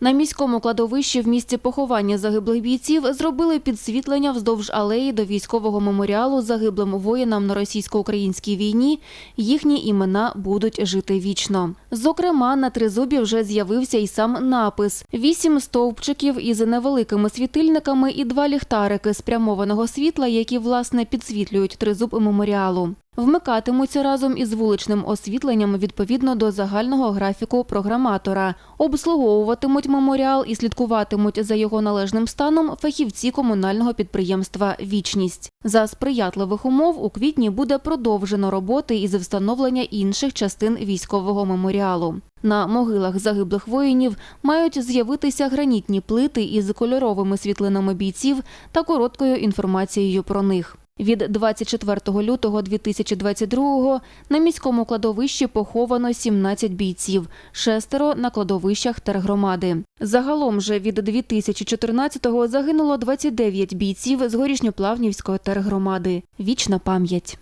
На міському кладовищі в місці поховання загиблих бійців зробили підсвітлення вздовж алеї до військового меморіалу загиблим воїнам на російсько-українській війні. Їхні імена будуть жити вічно. Зокрема, на тризубі вже з'явився і сам напис: вісім стовпчиків із невеликими світильниками і два ліхтарики спрямованого світла, які власне підсвітлюють тризуб меморіалу. Вмикатимуться разом із вуличним освітленням відповідно до загального графіку програматора. Обслуговуватимуть меморіал і слідкуватимуть за його належним станом фахівці комунального підприємства Вічність. За сприятливих умов у квітні буде продовжено роботи із встановлення інших частин військового меморіалу. На могилах загиблих воїнів мають з'явитися гранітні плити із кольоровими світлинами бійців та короткою інформацією про них. Від 24 лютого 2022 на міському кладовищі поховано 17 бійців, шестеро на кладовищах тергромади. Загалом же від 2014-го загинуло 29 бійців з горішньоплавнівської тергромади. Вічна пам'ять.